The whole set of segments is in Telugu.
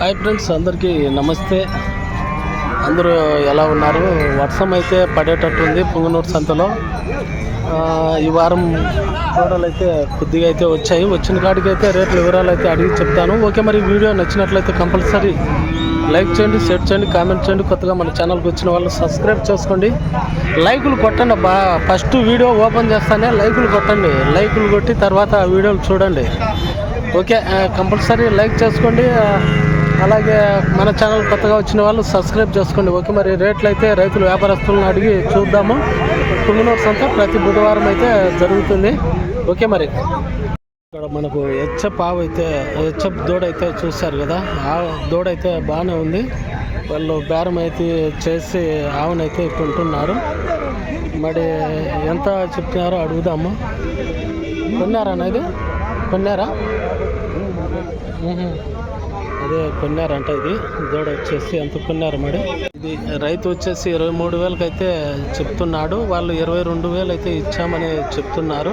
హాయ్ ఫ్రెండ్స్ అందరికీ నమస్తే. అందరూ ఎలా ఉన్నారు? వర్షం అయితే పడేటట్టుంది పుంగనూరు సంతలో. ఈ వారం గోడలు అయితే కొద్దిగా అయితే వచ్చాయి. వచ్చిన కాడికి అయితే రేట్ల వివరాలు అయితే అడిగి చెప్తాను. ఓకే మరి వీడియో నచ్చినట్లయితే కంపల్సరీ లైక్ చేయండి షేర్ చేయండి కామెంట్ చేయండి. కొత్తగా మన ఛానల్కి వచ్చిన వాళ్ళు సబ్స్క్రైబ్ చేసుకోండి. లైకులు కొట్టండి బా ఫస్ట్ వీడియో ఓపెన్ చేస్తానే లైకులు కొట్టండి. లైకులు కొట్టి తర్వాత ఆ వీడియోలు చూడండి. ఓకే కంపల్సరీ లైక్ చేసుకోండి. అలాగే మన ఛానల్ కొత్తగా వచ్చిన వాళ్ళు సబ్స్క్రైబ్ చేసుకోండి. ఓకే మరి రేట్లు అయితే రైతులు వ్యాపారస్తులను అడిగి చూద్దాము. పుంగనూరు సంత ప్రతి బుధవారం అయితే జరుగుతుంది. ఓకే మరి. ఇక్కడ మనకు హెచ్చప్ ఆవు అయితే హెచ్చప్ దూడ అయితే చూస్తారు కదా. ఆ దూడ అయితే బాగానే ఉంది. వాళ్ళు బేరం అయితే చేసి ఆవునైతే కొంటున్నారు. మరి ఎంత చెప్తున్నారో అడుగుదాము. కొన్నారా అనేది కొన్నారా? అదే కొన్నారంట ఇది. దూడ వచ్చేసి ఎంత కొన్నారు మరి? ఇది రైతు వచ్చేసి ఇరవై మూడు వేలకైతే అయితే చెప్తున్నాడు. వాళ్ళు ఇరవై రెండు వేలు అయితే ఇచ్చామని చెప్తున్నారు.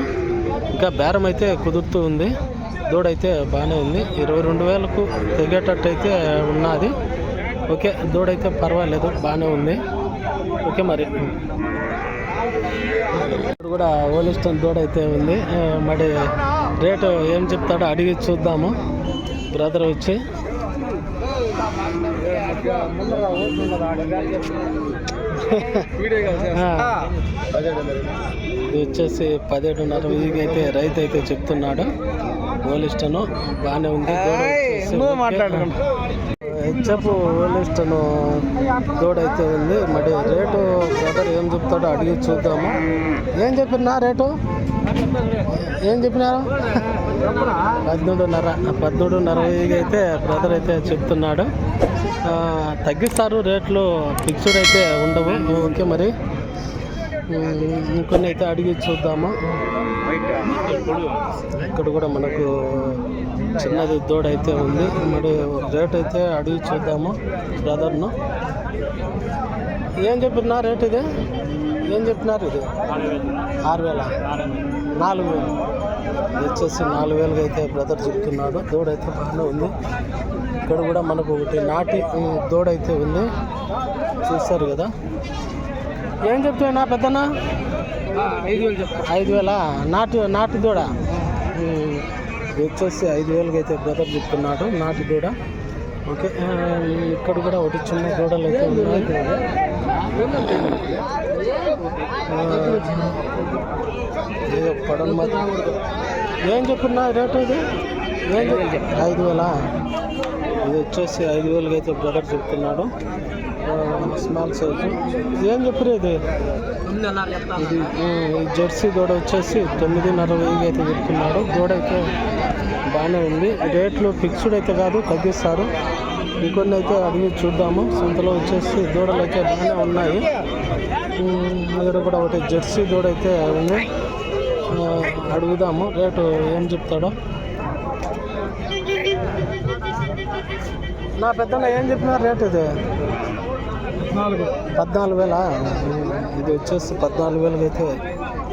ఇంకా బేరం అయితే కుదురుతూ ఉంది. దూడ అయితే బాగానే ఉంది. ఇరవై రెండు వేలకు తెగేటట్టు అయితే ఉన్నది. ఓకే దూడ అయితే పర్వాలేదు బాగానే ఉంది. ఓకే మరి. ఇప్పుడు కూడా ఓలిస్టన్ దూడ అయితే ఉంది. మరి రేటు ఏం చెప్తాడో అడిగి చూద్దాము. బ్రదర్ వచ్చి. ఇది వచ్చేసి పదిహేడున్నర వెయ్యికి అయితే రైతు అయితే చెప్తున్నాడు. ఓలిస్టను బాగానే ఉంది. హెచ్ఎఫ్ ఓలిస్టను దూడ అయితే ఉంది. మరి రేటు బ్రదర్ ఏం చెప్తాడో అడిగి చూద్దాము. ఏం చెప్పినా రేటు? ఏం చెప్పినారు? పద్మూడున్నర పద్మూడున్నర అయితే బ్రదర్ అయితే చెప్తున్నాడు. తగ్గిస్తారు రేట్లు ఫిక్స్డ్ అయితే ఉండవు. ఓకే మరి. ఇంకొన్ని అయితే అడిగి చూద్దాము. ఇక్కడ కూడా మనకు చిన్నది దోడ అయితే ఉంది. మరి రేట్ అయితే అడిగి చూద్దాము బ్రదర్ను ఏం చెప్పినా రేట్ ఇది? ఏం చెప్పినారు ఇది? ఆరు వేల. నాలుగు వేలు. ఇది వచ్చేసి నాలుగు వేలుగా అయితే బ్రదర్ చెప్తున్నాడు. దూడ అయితే బాగానే ఉంది. ఇక్కడ కూడా మనకు ఒకటి నాటి దూడ అయితే ఉంది. చూస్తారు కదా. ఏం చెప్తున్నా పెద్దనా ఐదు వేలు ఐదు వేల? నాటు నాటు దూడ. ఇది వచ్చేసి ఐదు వేలకి అయితే బ్రదర్ చెప్తున్నాడు. నాటు దూడ. ఓకే ఇక్కడ కూడా ఒకటి చిన్న దూడలు అయితే ఉన్నాయి. ఆ, ఏదో ఏం చెప్పున్నా రేటు ఇది? ఏం ఐదు వేల? ఇది వచ్చేసి ఐదు వేలకి అయితే బ్రదర్ చెప్తున్నాడు. స్మాల్ సైజు ఏం చెప్పారు ఇది? ఇది జెర్సీ గోడ వచ్చేసి తొమ్మిదిన్నర వెయ్యికి అయితే చెప్తున్నాడు. గోడ అయితే బాగానే ఉంది. రేట్లు ఫిక్స్డ్ అయితే కాదు తగ్గిస్తారు. ఇంకొన్ని అయితే అడిగి చూద్దాము. సొంతలో వచ్చేసి దూడలు అయితే బాగానే ఉన్నాయి. ఇక్కడ కూడా ఒకటి జెర్సీ దూడ అయితే ఉంది. అడుగుదాము రేటు ఏం చెప్తాడో. నా పెద్దన్న ఏం చెప్పినారు రేటు ఇది? పద్నాలుగు. వేల? ఇది వచ్చేసి పద్నాలుగు వేలకి అయితే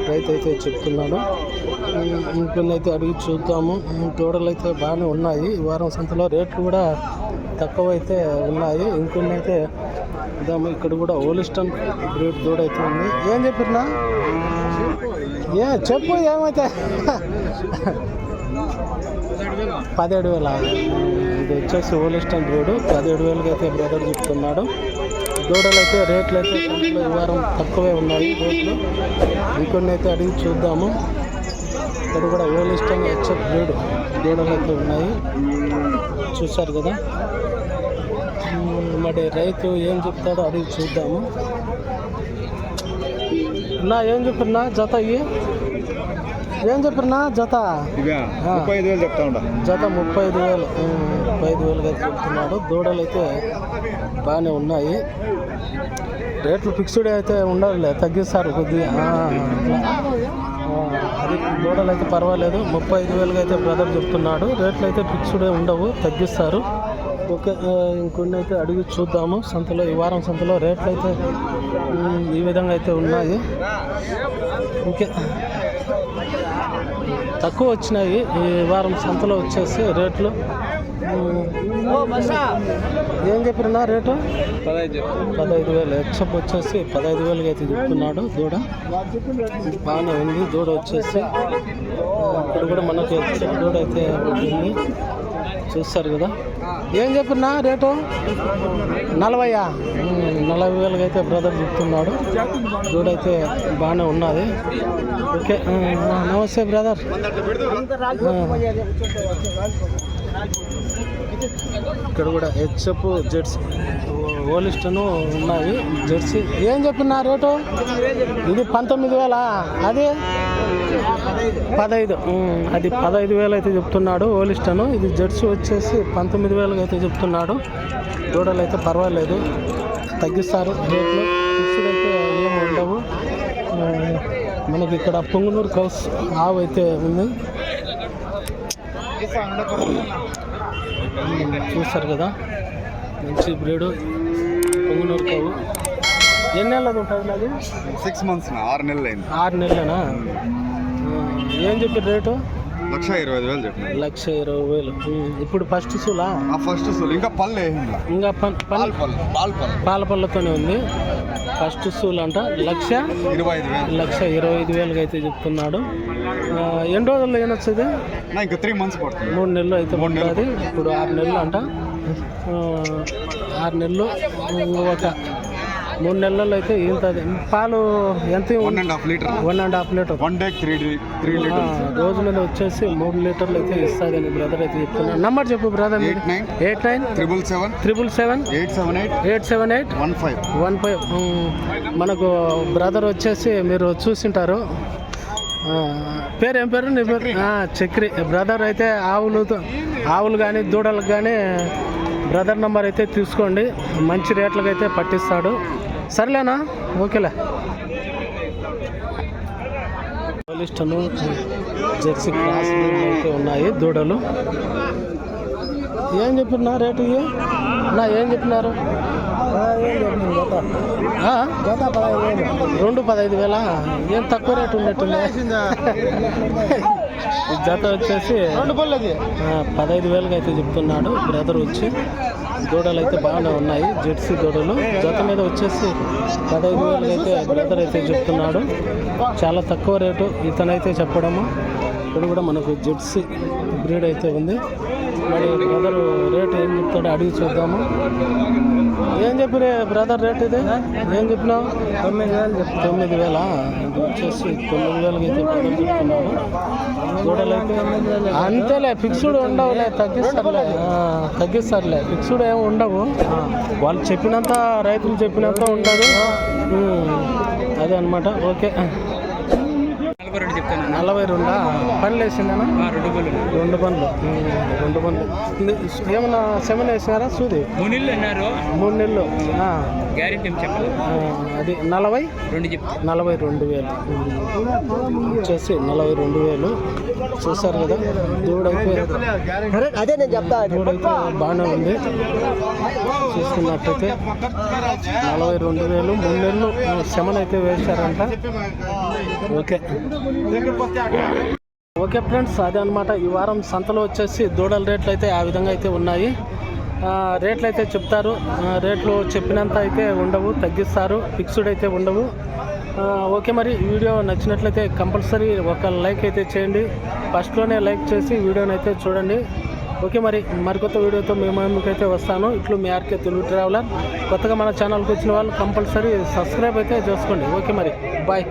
రైతు అయితే చెప్తున్నాడు. ఇంకొన్ని అయితే అడిగి చూద్దాము. దూడలు అయితే బాగానే ఉన్నాయి. ఈ వారం సంతలో రేట్లు కూడా తక్కువ అయితే ఉన్నాయి. ఇంకొన్ని అయితే ఇద్దాము. ఇక్కడ కూడా ఓలిస్టన్ బ్రీడ్ దూడ అయితే ఉంది. ఏం చెప్పినా ఏ చెప్పు ఏమైతే? పదిహేడు వేల. ఇది వచ్చేసి ఓలిస్టన్ బ్రీడ్ పదిహేడు వేలకి అయితే బ్రదర్ చెప్తున్నాడు. దూడలు అయితే రేట్లు అయితే ఈ వారం తక్కువే ఉన్నాయి. రేట్లు. ఇంకొన్ని అయితే అడిగి చూద్దాము. ఇక్కడ కూడా ఓలిస్టన్ హెచ్ఎఫ్ బ్రీడ్ దూడలు అయితే ఉన్నాయి. చూశారు కదా? మరి రైతు ఏం చెప్తాడో అడిగి చూద్దాము. నా ఏం చెప్పినా? జత ఇవి ఏం చెప్పినా? జత. ముప్పై ఐదు వేలు చెప్తా జత ముప్పై ఐదు వేలు ముప్పై ఐదు వేలుగా చెప్తున్నాడు. దూడలు అయితే బాగానే ఉన్నాయి. రేట్లు ఫిక్స్డ్ అయితే ఉండాలి తగ్గిస్తారు కొద్దిగా. దూడలు అయితే పర్వాలేదు. ముప్పై ఐదు వేలుగా అయితే బ్రదర్ చెప్తున్నాడు. రేట్లు అయితే ఫిక్స్డ్ ఉండవు తగ్గిస్తారు. ఓకే ఇంకొన్ని అయితే అడిగి చూద్దాము. సంతలో ఈ వారం సంతలో రేట్లు అయితే ఈ విధంగా అయితే ఉన్నాయి. ఓకే. తక్కువ వచ్చినాయి. ఈ వారం సంతలో వచ్చేసి రేట్లు ఏం చెప్పినా రేటు? పదహైదు పదహైదు వేలు. హెచ్ఎఫ్ వచ్చేసి పదహైదు వేలకి అయితే చెప్తున్నాడు దూడ. బాగానే ఉంది. దూడ వచ్చేసి ఇక్కడ కూడా మనకి దూడ అయితే ఉంటుంది. చూస్తారు కదా. ఏం చెప్పినా రేటు? నలభైయా? నలభై వేలకి అయితే బ్రదర్ చెప్తున్నాడు. దూడ అయితే బాగానే ఉన్నది. ఓకే నమస్తే బ్రదర్. ఇక్కడ కూడా హెచ్ఎఫ్ జెర్సీ ఓలిస్టను ఉన్నాయి. జెర్సీ ఏం చెప్పినా రేటు? ఇది పంతొమ్మిది వేల? అది? పదహైదు అది పదహైదు వేలు అయితే చెప్తున్నాడు ఓలిస్టను ఇది జెర్సీ వచ్చేసి పంతొమ్మిది వేలకు అయితే చెప్తున్నాడు. దూడలు అయితే పర్వాలేదు. తగ్గిస్తారు రేట్లు. ఫిక్స్డ్ అయితే ఏమి ఉండవు. మనకి ఇక్కడ పొంగునూరు కౌస్ ఆవు అయితే ఉంది. చూస్తారు కదా. మంచి బ్రీడు. పొంగునూరు కావు ఎన్ని నెలలు ఉంటుంది అది? సిక్స్ మంత్స్ ఆరు నెలలు ఆరు నెలలేనా? ఏం చెప్పి రేటు? లక్ష ఇరవై వేలు చెప్పిన లక్ష ఇరవై వేలు. ఇప్పుడు ఫస్ట్ సూలా? ఆ ఫస్ట్ సూల్. ఇంకా వేసిండ్లా ఇంకా పాలు పళ్ళు. పాలు పళ్ళు. పాల పళ్ళతోనే ఉంది. ఫస్ట్ సూల్ అంట. లక్ష ఇరవై ఐదు వేలు. లక్ష ఇరవై ఐదు వేలకి అయితే చెప్తున్నాడు. ఎన్ని రోజుల్లో ఏనొచ్చింది నా ఇంకా త్రీ మంత్స్ పడుతుంది. మూడు నెలలు అయితే. ఉంటుంది ఇప్పుడు ఆరు నెలలు అంట. ఆరు నెలలు. ఒక మూడు నెలల్లో అయితే ఈంతది పాలు ఎంత one and half litre one and half litre one day three three ఆ, లీటర్స్ రోజు మీద వచ్చేసి మూడు లీటర్లు అయితే ఇస్తుందని బ్రదర్ అయితే చెప్తున్నాడు నంబర్ చెప్పు brother eight nine eight nine triple seven triple seven eight seven eight eight seven eight one five one five మనకు బ్రదర్ వచ్చేసి మీరు చూసింటారు. పేరు ఏం పేరు నీ పేరు? చక్రి. బ్రదర్ అయితే ఆవులు ఆవులు కానీ దూడలకు కానీ బ్రదర్ నంబర్ అయితే తీసుకోండి. మంచి రేట్లకు అయితే పట్టిస్తాడు. సర్లేనా? ఓకేలే. పోలిస్టను జెర్సీ క్రాస్ బ్రీడ్లు అయితే ఉన్నాయి దూడలు. ఏం చెప్పినా రేటు ఇవి? నా ఏం చెప్పినారు? రెండు పదహైదు వేల? ఏం తక్కువ రేటు ఉన్నట్టుంది? జత వచ్చేసి ఆ, పదహైదు వేలకి అయితే చెప్తున్నాడు బ్రదర్ వచ్చి. దూడలు అయితే బాగానే ఉన్నాయి. జెర్సీ దూడలు. జత మీద వచ్చేసి పదహైదు వేలు అయితే బ్రదర్ అయితే చెప్తున్నాడు. చాలా తక్కువ రేటు ఇతనైతే చెప్పడము. ఇక్కడ కూడా మనకు జెర్సీ బ్రీడ్ అయితే ఉంది. మరి బ్రదర్ రేట్ ఏం చెప్తాడో అడిగి చూద్దాము. ఏం చెప్పిన బ్రదర్ రేట్ ఇది? ఏం చెప్పినావు? తొమ్మిది వేలు తొమ్మిది వేల? ఇది వచ్చేసి తొమ్మిది వేలకి అయితే బ్రదర్ దూడలైతే అంతేలే ఫిక్స్డ్ ఉండవులే తగ్గిస్తారులే. తగ్గిస్తారులే. ఫిక్స్డ్ ఏమి ఉండవు. వాళ్ళు చెప్పినంత రైతులు చెప్పినంత ఉండదు. అదే అనమాట ఓకే. నలభై రెండా పనులు వేసిందనా రెండు? పనులు రెండు పనులు ఇది ఏమన్నా సెవెన్ వేసినారా? సూది? మూడు నెలలు అన్నారు. మూడు నెలలు. ఆ, గ్యారెంటీ ఏం అది నలభై? రెండు చెప్తా. నలభై రెండు వేలు. వచ్చేసి నలభై రెండు వేలు. చూసారు కదా? దూడైతే అదే నేను చెప్తా. దూడైతే బాగానే ఉంది. చూసుకున్నట్టయితే నలభై రెండు వేలు. మూడు నెలలు. శమన్ అయితే వేశారంట. ఓకే. ఓకే ఫ్రెండ్స్ అదే అనమాట ఈ వారం సంతలో వచ్చేసి దూడల రేట్లు అయితే ఆ విధంగా అయితే ఉన్నాయి. రేట్లు అయితే చెప్తారు. రేట్లు చెప్పినంత అయితే ఉండవు తగ్గిస్తారు ఫిక్స్డ్ అయితే ఉండవు. ఓకే మరి వీడియో నచ్చినట్లయితే కంపల్సరీ ఒక లైక్ అయితే చేయండి. ఫస్ట్లోనే లైక్ చేసి వీడియోని అయితే చూడండి. ఓకే మరి మరికొత్త వీడియోతో మేము అయితే వస్తాను. ఇట్లు మీ ఆర్కే తెలుగు ట్రావెలర్. కొత్తగా మన ఛానల్కి వచ్చిన వాళ్ళు కంపల్సరీ సబ్స్క్రైబ్ అయితే చేసుకోండి. ఓకే మరి బాయ్.